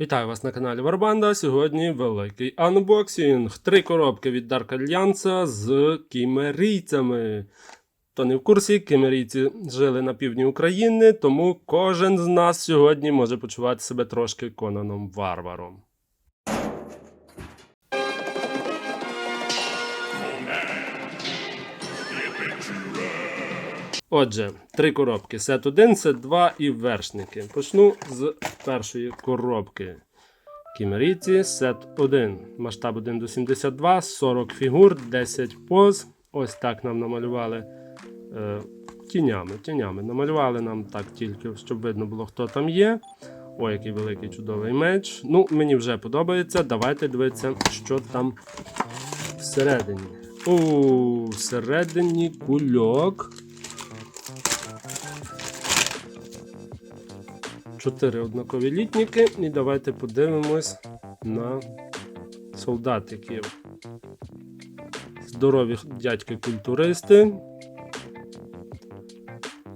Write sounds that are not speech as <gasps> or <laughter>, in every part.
Вітаю вас на каналі Варбанда. Сьогодні великий анбоксінг. Три коробки від Dark Alliance з кімерійцями. Хто не в курсі, кімерійці жили на півдні України, тому кожен з нас сьогодні може почувати себе трошки Конаном Варваром. Отже, три коробки: сет 1, сет 2 і вершники. Почну з першої коробки. Кімерійці, сет 1. Масштаб 1 до 72, 40 фігур, 10 поз. Ось так нам намалювали е, тінями. тінями. Намалювали нам так тільки, щоб видно було, хто там є. Ой, який великий чудовий меч. Ну, мені вже подобається. Давайте дивитися, що там всередині. У, всередині кульок. Чотири однакові літніки. І давайте подивимось на солдатиків. Здорові дядьки-культуристи.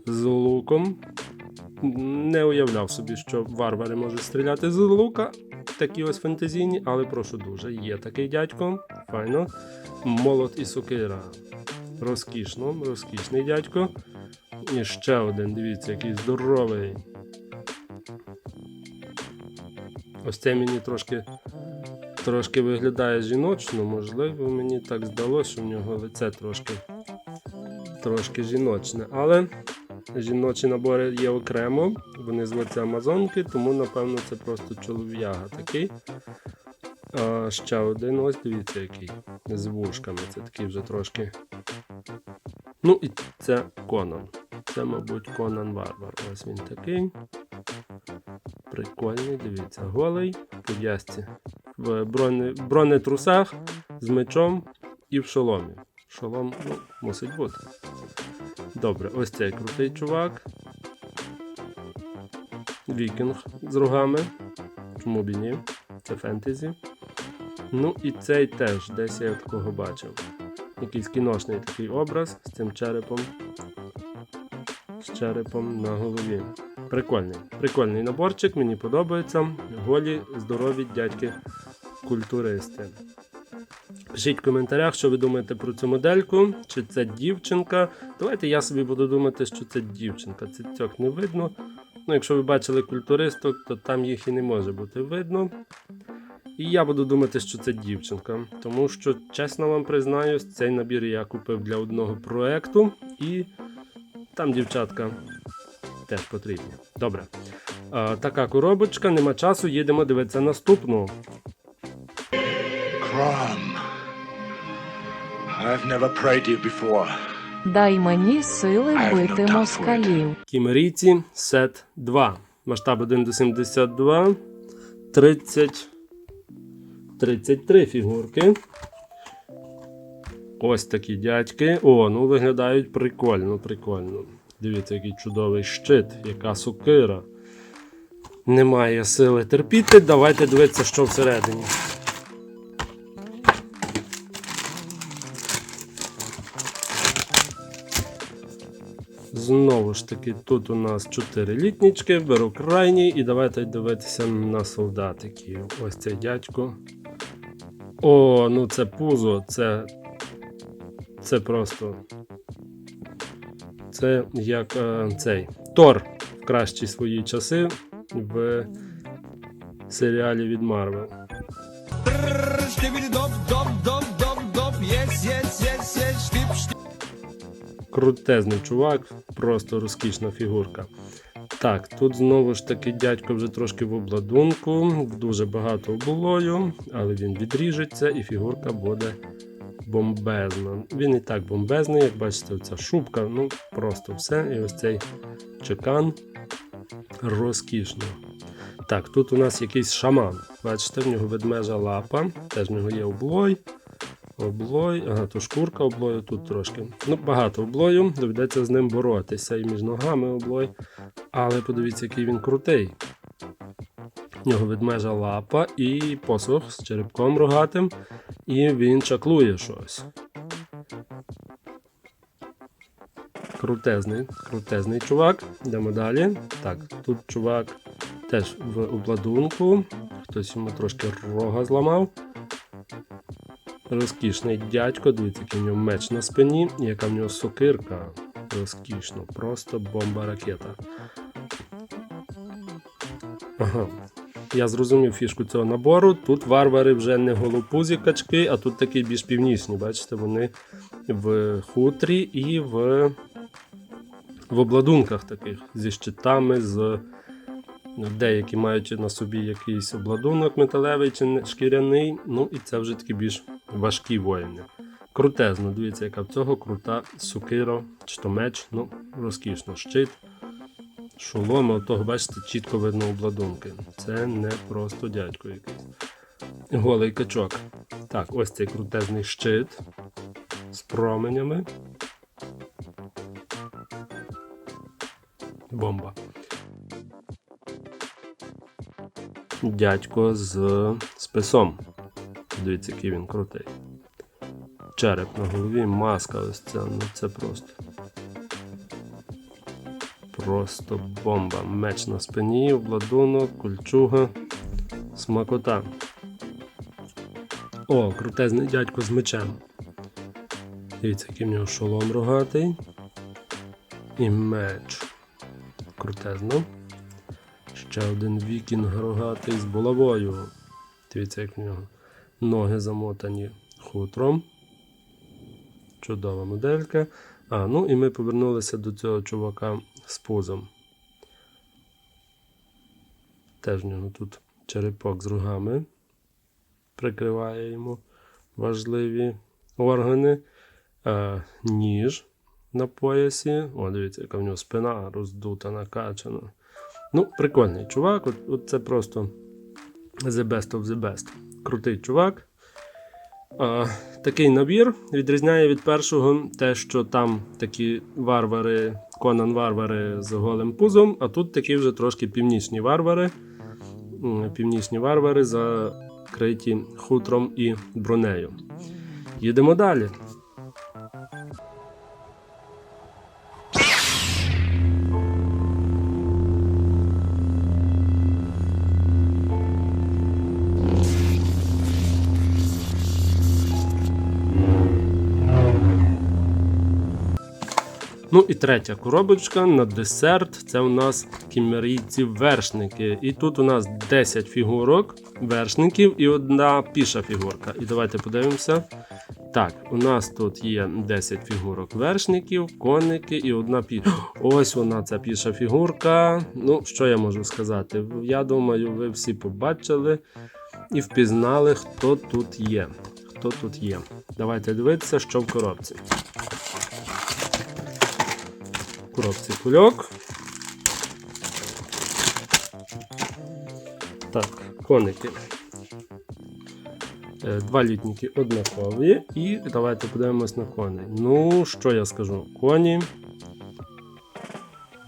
З луком. Не уявляв собі, що варвари можуть стріляти з лука. Такі ось фантазійні, але прошу дуже. Є такий дядько. Файно. Молот і сокира. Розкішно, розкішний дядько. І ще один, дивіться, який здоровий. Ось це мені трошки, трошки виглядає жіночно, можливо, мені так здалося, що в нього лице трошки, трошки жіночне. Але жіночі набори є окремо, вони звуться Амазонки, тому напевно це просто чолов'яга такий. А ще один, ось дивіться, який з вушками. Це такий вже трошки. Ну і це Конан. Це, мабуть, Конан Варвар. Ось він такий. Прикольний, дивіться, голий, в пов'язці, в броне, бронетрусах з мечом і в шоломі. Шолом ну, мусить бути. Добре, ось цей крутий чувак. Вікінг з рогами. Чому б і ні? Це фентезі. Ну і цей теж, десь я такого бачив. Якийсь кіношний такий образ з цим черепом. З черепом на голові. Прикольний. Прикольний наборчик, мені подобається. Голі, здорові дядьки культуристи. Пишіть в коментарях, що ви думаєте про цю модельку, чи це дівчинка. Давайте я собі буду думати, що це дівчинка. Цицьок не видно. Ну, якщо ви бачили культуристок, то там їх і не може бути видно. І я буду думати, що це дівчинка. Тому що, чесно вам признаюсь, цей набір я купив для одного проекту, і там дівчатка теж потрібні. Добре. А, така коробочка, нема часу, їдемо дивитися наступну. Crom. I've never prayed you before. Дай мені сили бити москалів. Кімерійці сет 2. Масштаб 1 до 72. 30. 33 фігурки. Ось такі дядьки. О, ну виглядають прикольно, прикольно. Дивіться, який чудовий щит, яка сокира. Немає сили терпіти. Давайте дивитися, що всередині. Знову ж таки, тут у нас 4 літнічки, беру крайній і давайте дивитися на солдатиків. Ось цей дядько. О, ну це пузо, це. Це просто. Це як е, цей Тор в кращі свої часи в серіалі від Марвел. Крутезний чувак, просто розкішна фігурка. Так, тут знову ж таки дядько вже трошки в обладунку, дуже багато оболою, але він відріжеться і фігурка буде бомбезна. Він і так бомбезний, як бачите, ця шубка, ну просто все. І ось цей чекан розкішно. Так, тут у нас якийсь шаман. Бачите, в нього ведмежа лапа, теж в нього є облой. Облой, ага, то шкурка облою тут трошки. Ну, багато облою, доведеться з ним боротися і між ногами облой. Але подивіться, який він крутий. В нього ведмежа лапа і посох з черепком рогатим, і він чаклує щось. Крутезний, крутезний чувак. Йдемо далі. Так, тут чувак теж в обладунку. хтось йому трошки рога зламав. Розкішний дядько, дивіться, який в нього меч на спині, яка в нього сокирка. Розкішно, просто бомба ракета. Ага. Я зрозумів фішку цього набору. Тут варвари вже не голопузі качки, а тут такі більш північні. Бачите, вони в хутрі і в, в обладунках таких зі щитами, з деякі мають на собі якийсь обладунок металевий чи шкіряний. Ну і це вже такі більш важкі воїни. Крутезно, дивіться, яка в цього крута сукира, чи то меч, ну, розкішно, щит. Шоломи, от того, бачите, чітко видно обладунки. Це не просто дядько якийсь. Голий качок. Так, ось цей крутезний щит з променями. Бомба. Дядько з списом. Дивіться, який він крутий. Череп на голові, маска ось ця, ну це просто. Просто бомба. Меч на спині, обладунок, кульчуга, смакота. О, крутезний дядько з мечем. Дивіться, який в нього шолом рогатий. І меч. Крутезно. Ще один вікінг рогатий з булавою. Дивіться, як в нього ноги замотані хутром. Чудова моделька. А, ну і ми повернулися до цього чувака з пузом. Теж в нього тут черепок з рогами. Прикриває йому важливі органи. А, ніж на поясі. О, дивіться, яка в нього спина роздута, накачана. Ну, прикольний чувак. От, от це просто the best of the best. Крутий чувак. Такий набір відрізняє від першого те, що там такі варвари, Конан варвари з голим пузом, а тут такі вже трошки північні варвари. Північні варвари закриті хутром і бронею. Їдемо далі. Ну і третя коробочка на десерт. Це у нас кімерійці вершники. І тут у нас 10 фігурок вершників і одна піша фігурка. І давайте подивимося. Так, у нас тут є 10 фігурок вершників, коники і одна піша. <gasps> Ось вона, ця піша фігурка. Ну, що я можу сказати? Я думаю, ви всі побачили і впізнали, хто тут є. Хто тут є. Давайте дивитися, що в коробці. Коробці кульок. Так, коники. Е, Два літніки однакові. І давайте подивимось на коні. Ну, що я скажу? Коні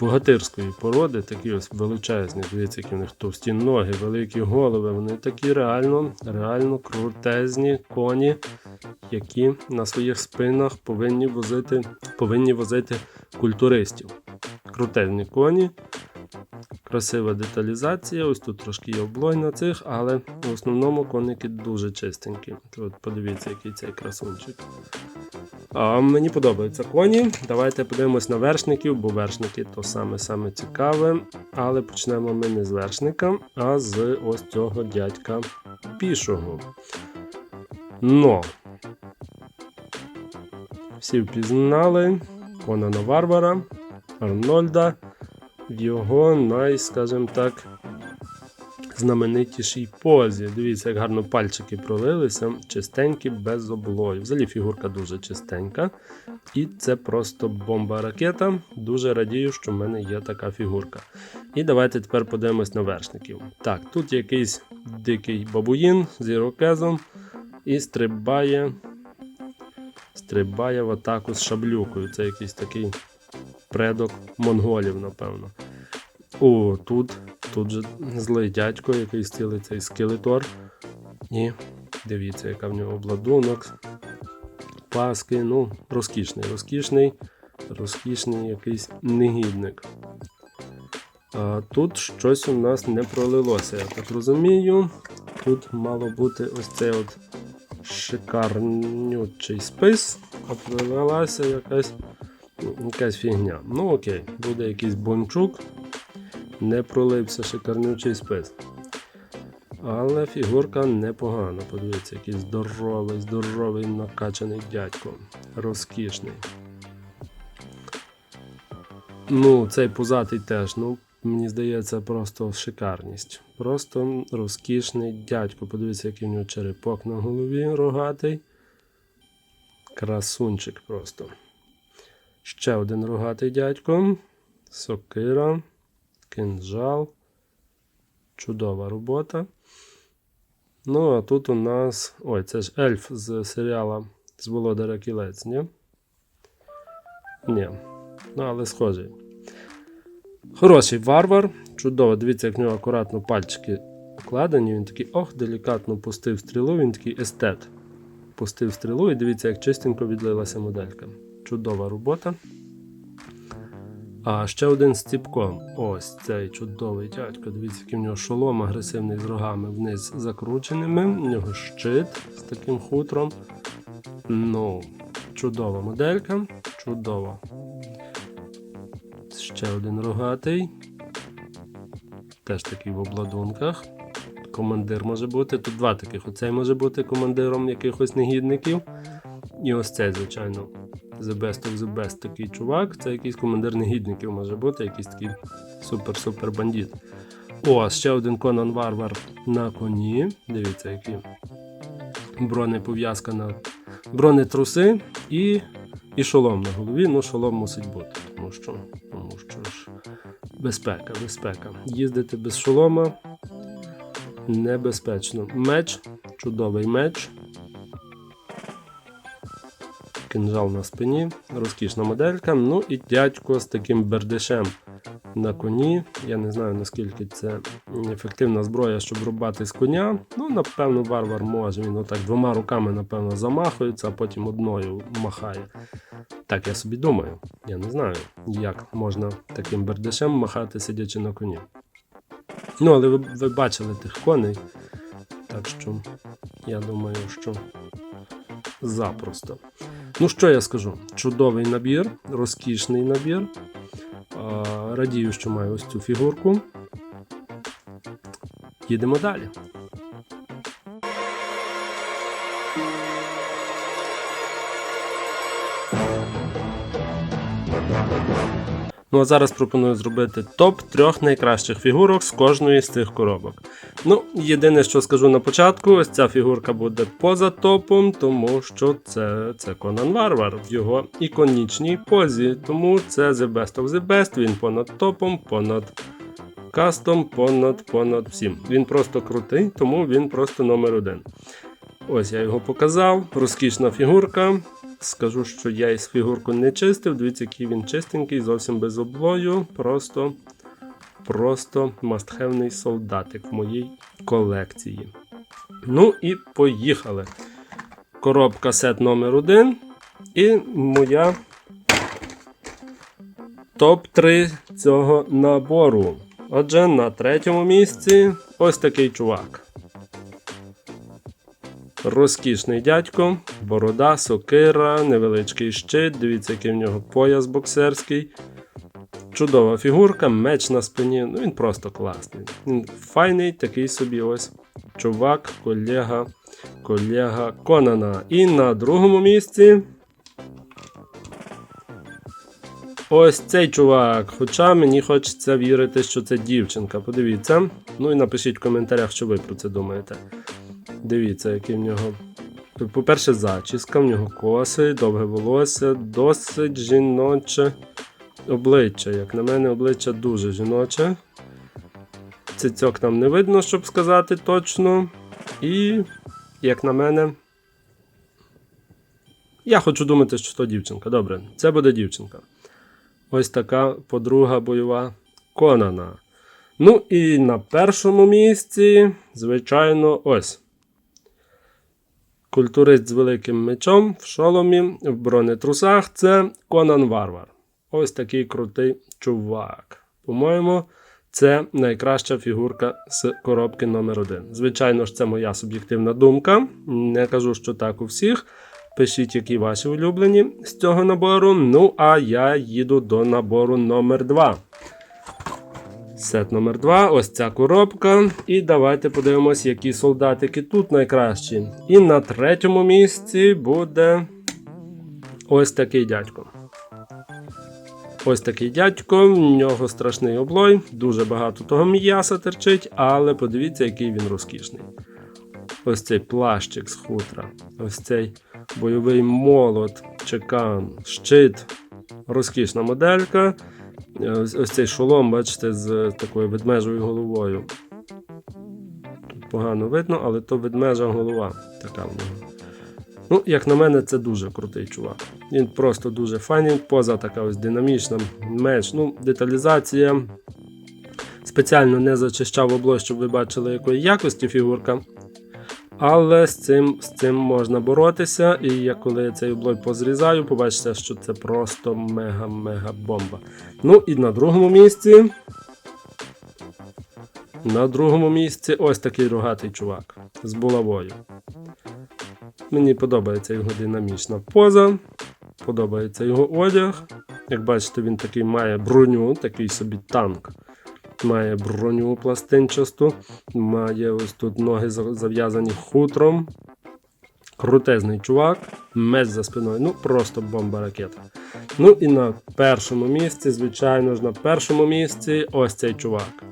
богатирської породи, такі ось величезні. Дивіться, які в них товсті ноги, великі голови. Вони такі реально, реально крутезні коні, які на своїх спинах повинні возити, повинні возити культуристів. Крутезні коні. Красива деталізація. Ось тут трошки є облой на цих, але в основному коники дуже чистенькі. От подивіться, який цей красунчик. А, мені подобаються коні. Давайте подивимось на вершників, бо вершники то саме саме цікаве. Але почнемо ми не з вершника, а з ось цього дядька пішого. Но. Всі впізнали Конана Варвара, Арнольда в його най, скажімо так, знаменитішій позі. Дивіться, як гарно пальчики пролилися, чистенькі, без облою. Взагалі фігурка дуже чистенька. І це просто бомба-ракета. Дуже радію, що в мене є така фігурка. І давайте тепер подивимось на вершників. Так, тут якийсь дикий бабуїн з ірокезом і стрибає. Стрибає в атаку з шаблюкою. Це якийсь такий предок монголів, напевно. О, тут, тут же злий дядько, який стілий цей скелетор. І дивіться, яка в нього обладунок. Паски, ну, розкішний, розкішний, розкішний якийсь негідник. А тут щось у нас не пролилося, я так розумію. тут мало бути ось цей от шикарнючий спис, а привелася якась, якась фігня. Ну окей, буде якийсь бончук, не пролився шикарнючий спис. Але фігурка непогана. Подивіться, який здоровий, здоровий накачаний дядько. Розкішний. Ну, цей пузатий теж, ну, мені здається, просто шикарність. Просто розкішний дядько. Подивіться, який в нього черепок на голові рогатий. Красунчик просто. Ще один рогатий дядько. Сокира, кинджал. Чудова робота. Ну, а тут у нас. Ой, це ж ельф з серіала з Володаря Кілець, ні? Ні. Ну, але схожий. Хороший варвар. Чудово. Дивіться, як в нього акуратно пальчики вкладені. Він такий, ох, делікатно пустив стрілу, він такий естет. Пустив стрілу і дивіться, як чистенько відлилася моделька. Чудова робота. А ще один з ціпком. Ось цей чудовий дядько. Дивіться, який в нього шолом агресивний з рогами вниз закрученими. У нього щит з таким хутром. Ну, чудова моделька. Чудова. Ще один рогатий. Теж такий в обладунках. Командир може бути. Тут два таких. Оцей може бути командиром якихось негідників. І ось цей, звичайно. The best of the best такий чувак. Це якийсь командир негідників може бути, якийсь такий супер-супер бандит. О, ще один Конан Варвар на коні. Дивіться, які бронепов'язка на бронетруси і, і шолом на голові. Ну, шолом мусить бути, тому що, тому що ж безпека, безпека. Їздити без шолома небезпечно. Меч, чудовий меч. Кинжал на спині, розкішна моделька. Ну і дядько з таким бердишем на коні. Я не знаю наскільки це ефективна зброя, щоб рубати з коня. Ну, напевно, варвар може. Він отак двома руками, напевно, замахується, а потім одною махає. Так я собі думаю. Я не знаю, як можна таким бердишем махати, сидячи на коні. Ну, але ви, ви бачили тих коней. Так що я думаю, що запросто. Ну, що я скажу? Чудовий набір, розкішний набір. Радію, що маю ось цю фігурку. Їдемо далі. Ну а зараз пропоную зробити топ трьох найкращих фігурок з кожної з цих коробок. Ну, єдине, що скажу на початку, ось ця фігурка буде поза топом, тому що це, це Конан Варвар в його іконічній позі. Тому це The Best of the Best, він понад топом, понад кастом, понад понад всім. Він просто крутий, тому він просто номер один. Ось я його показав. Розкішна фігурка. Скажу, що я із фігурку не чистив. Дивіться, який він чистенький, зовсім без облою. Просто, просто мастхевний солдатик в моїй колекції. Ну і поїхали. Коробка сет номер 1 І моя топ-3 цього набору. Отже, на третьому місці ось такий чувак. Розкішний дядько, борода, сокира, невеличкий щит. Дивіться, який в нього пояс боксерський. Чудова фігурка, меч на спині. Ну він просто класний. Він файний такий собі ось чувак, колега, колега Конана. І на другому місці. Ось цей чувак. Хоча мені хочеться вірити, що це дівчинка. Подивіться. Ну і напишіть в коментарях, що ви про це думаєте. Дивіться, який в нього. По-перше, зачіска, в нього коси, довге волосся, досить жіноче обличчя. Як на мене, обличчя дуже жіноче. Цицьок там не видно, щоб сказати точно. І, як на мене, я хочу думати, що то дівчинка. Добре, це буде дівчинка. Ось така подруга бойова Конана. Ну і на першому місці, звичайно, ось. Культурист з великим мечом в шоломі, в бронетрусах це Конан Варвар. Ось такий крутий чувак. По-моєму, Це найкраща фігурка з коробки номер 1 Звичайно ж, це моя суб'єктивна думка. Не кажу, що так у всіх. Пишіть, які ваші улюблені з цього набору. Ну, а я їду до набору номер 2 Сет номер 2 ось ця коробка. І давайте подивимось, які солдатики тут найкращі. І на третьому місці буде ось такий дядько. Ось такий дядько, в нього страшний облой, дуже багато того м'яса терчить, але подивіться, який він розкішний. Ось цей плащик з хутра, ось цей бойовий молот, чекан, щит, розкішна моделька. Ось, ось цей шолом, бачите, з такою ведмежою головою. Тут погано видно, але то ведмежа голова така в нього. Ну, як на мене, це дуже крутий чувак. Він просто дуже файний, поза така ось динамічна, меч. Ну, деталізація. Спеціально не зачищав облой, щоб ви бачили, якої якості фігурка. Але з цим, з цим можна боротися. І я коли цей облой позрізаю, побачите, що це просто мега-мега бомба. Ну і на другому місці. На другому місці ось такий рогатий чувак з булавою. Мені подобається його динамічна поза, подобається його одяг. Як бачите, він такий має броню, такий собі танк. Має броню пластинчасту, має ось тут ноги зав'язані хутром. Крутезний чувак, меч за спиною. Ну, просто бомба ракета. Ну і на першому місці, звичайно ж, на першому місці ось цей чувак.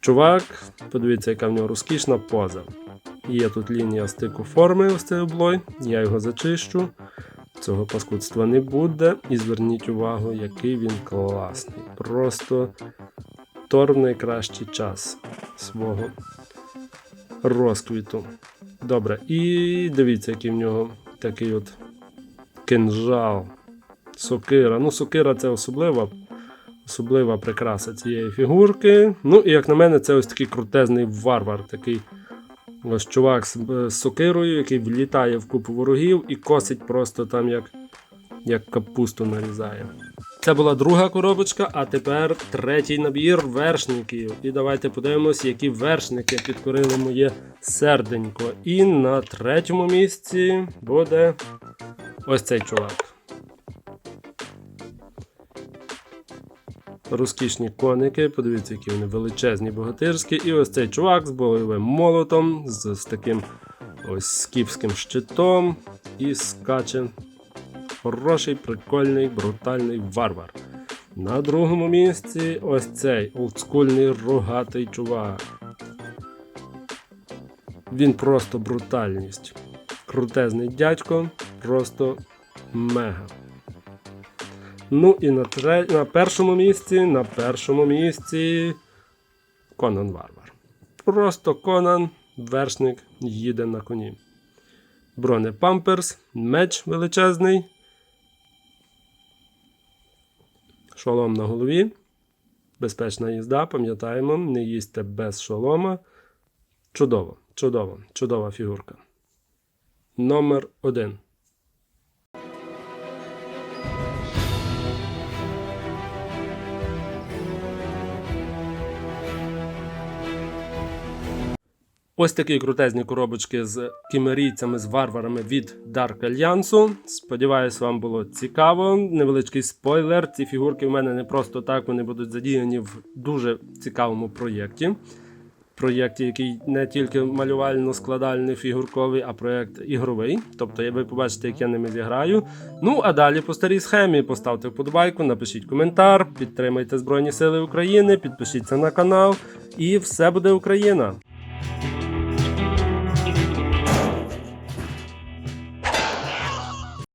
Чувак, подивіться, яка в нього розкішна поза. Є тут лінія стику форми, ось цей облой. Я його зачищу. Цього паскудства не буде. І зверніть увагу, який він класний. Просто Тор в найкращий час свого розквіту. Добре, і дивіться, який в нього такий от кинжал. Сокира. Ну, сокира це особлива, особлива прикраса цієї фігурки. Ну, і як на мене, це ось такий крутезний варвар. Такий ось чувак з, з сокирою, який влітає в купу ворогів і косить просто там як, як капусту нарізає. Це була друга коробочка, а тепер третій набір вершників. І давайте подивимось, які вершники підкорили моє серденько. І на третьому місці буде ось цей чувак. Розкішні коники, подивіться, які вони величезні, богатирські. І ось цей чувак з бойовим молотом, з, з таким ось скіфським щитом і скаче хороший, прикольний, брутальний варвар. На другому місці ось цей олдскульний рогатий чувак. Він просто брутальність. Крутезний дядько, просто мега. Ну і на, тре... на першому місці, на першому місці Конан Варвар. Просто Конан, вершник, їде на коні. Бронепамперс, меч величезний. Шолом на голові. Безпечна їзда, пам'ятаємо, не їсти без шолома. Чудово, чудово, чудова фігурка. Номер один. Ось такі крутезні коробочки з кімерійцями, з варварами від Dark Альянсу. Сподіваюсь, вам було цікаво. Невеличкий спойлер. Ці фігурки в мене не просто так, вони будуть задіяні в дуже цікавому проєкті. Проєкті, який не тільки малювально-складальний фігурковий, а проєкт ігровий. Тобто, ви побачите, як я ними зіграю. Ну а далі по старій схемі поставте вподобайку, напишіть коментар, підтримайте Збройні Сили України, підпишіться на канал, і все буде Україна!